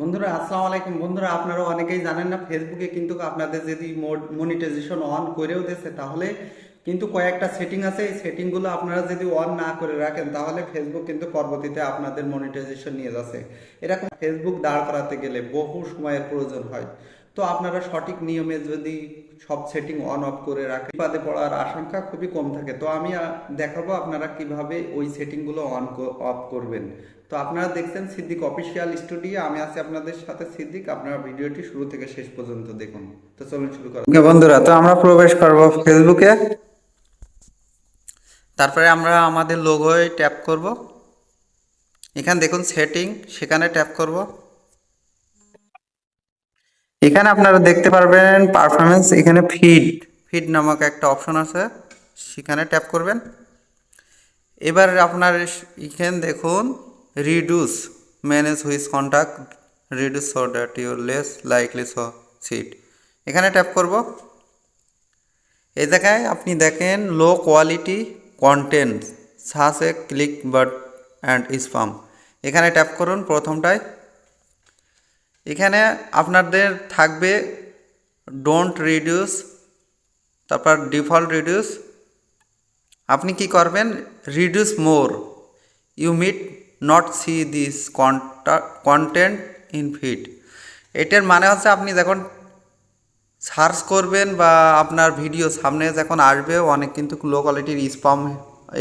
বন্ধুরা, আসসালামু আলাইকুম। বন্ধুরা, আপনারা অনেকেই জানেন না ফেসবুকে কিন্তু আপনাদের যদি মনিটাইজেশন অন করেও দিয়েছে, তাহলে কিন্তু কয়েকটা সেটিং আছে। এই সেটিংগুলো আপনারা যদি অন না করে রাখেন, তাহলে ফেসবুক কিন্তু পরবর্তীতে আপনাদের মনিটাইজেশন নিয়ে যাচ্ছে। এরকম ফেসবুক দাঁড় করাতে গেলে বহু সময়ের প্রয়োজন হয়। তো আপনারা সঠিক নিয়মে যদি সব সেটিং অন অফ করে রাখেন, বিপদে পড়ার আশঙ্কা খুবই কম থাকে। তো আমি দেখাবো আপনারা কীভাবে ওই সেটিংগুলো অন অফ করবেন। তো আপনারা দেখছেন সিদ্দিক অফিসিয়াল স্টুডিও আমি আছি আপনাদের সাথে সিদ্দিক। আপনারা ভিডিওটি শুরু থেকে শেষ পর্যন্ত দেখুন। তো চলুন শুরু করা ওকে বন্ধুরা, তো আমরা প্রবেশ করব ফেসবুকে তারপরে আমরা আমাদের লোগোয় ট্যাপ করব। এখানে দেখুন সেটিং সেখানে ট্যাপ করব। এখানে আপনারা দেখতে পারবেন পারফরমেন্স এখানে ফিড ফিড নামক একটা অপশন আছে, সেখানে ট্যাপ করবেন। এবার আপনার এখানে দেখুন reduce manage who sees contact reduce so that you're less likely so sit এখানে ট্যাপ করব। এই জায়গায় আপনি দেখেন low quality content such click bait and spam এখানে ট্যাপ করুন প্রথমটায়। এখানে আপনাদের থাকবে ডোন্ট রিডিউস তারপর ডিফল্ট রিডিউস আপনি কি করবেন? Reduce more you might not see this content in feed এটার মানে হচ্ছে আপনি যখন সার্চ করবেন বা আপনার ভিডিও সামনে যখন আসবে, অনেক কিন্তু লো কোয়ালিটির স্পাম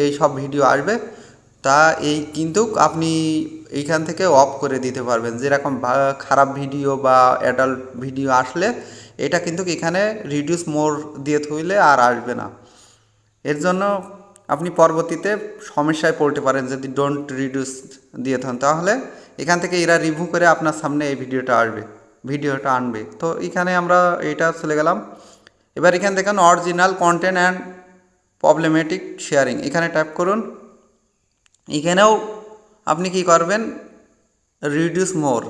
এই সব ভিডিও আসবে। তা এই কিন্তু আপনি এইখান থেকে অফ করে দিতে পারবেন। যেরকম খারাপ ভিডিও বা অ্যাডাল্ট ভিডিও আসলে এটা কিন্তু এখানে রিডিউস মোর দিয়ে থইলে আর আসবে না। এর জন্য আপনি পরবর্তীতে সমস্যায় পড়তে পারেন যদি ডোন্ট রিডিউস দিয়ে থান। তাহলে এখান থেকে এরা রিভিউ করে আপনার সামনে এই ভিডিওটা আসবে ভিডিওটা আনবে। তো এখানে আমরা এটা চলে গেলাম। এবার এখান দেখেন original content and problematic sharing এখানে টাইপ করুন। এখানেও আপনি কি করবেন? রিডিউস মোর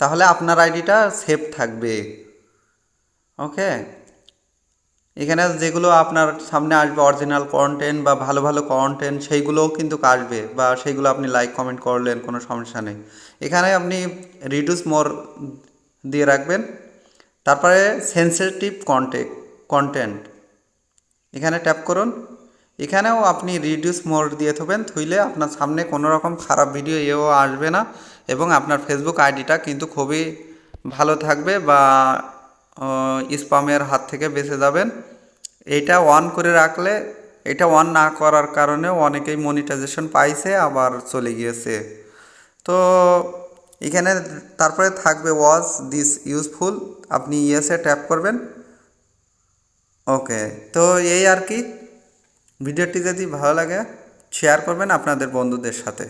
তাহলে আপনার আইডিটা সেভ থাকবে। ওকে এখানে যেগুলো আপনার সামনে আসবে অরিজিনাল কন্টেন্ট বা ভালো ভালো কন্টেন্ট সেইগুলোও কিন্তু আসবে বা সেইগুলো আপনি লাইক কমেন্ট করলেন, কোনো সমস্যা নেই। এখানে আপনি রিডিউস মোর দিয়ে রাখবেন। তারপরে সেন্সিটিভ কন্টেক্ট কন্টেন্ট এখানে ট্যাপ করুন। এখানেও আপনি রিডিউস মোড দিয়ে থবেন, থইলে আপনার সামনে কোনো রকম খারাপ ভিডিও এও আসবে না এবং আপনার ফেসবুক আইডিটা কিন্তু খুবই ভালো থাকবে বা স্পামের হাত থেকে বেঁচে যাবেন। এইটা অন করে রাখলে, এটা অন না করার কারণে অনেকেই মনিটাইজেশন পাইছে, আবার চলে গিয়েছে। তো এখানে তারপরে থাকবে ওয়াজ দিস ইউজফুল আপনি ইয়েসে ট্যাপ করবেন। ওকে তো এই আর কি। ভিডিওটি যদি ভালো লাগে শেয়ার করবেন আপনাদের বন্ধুদের সাথে।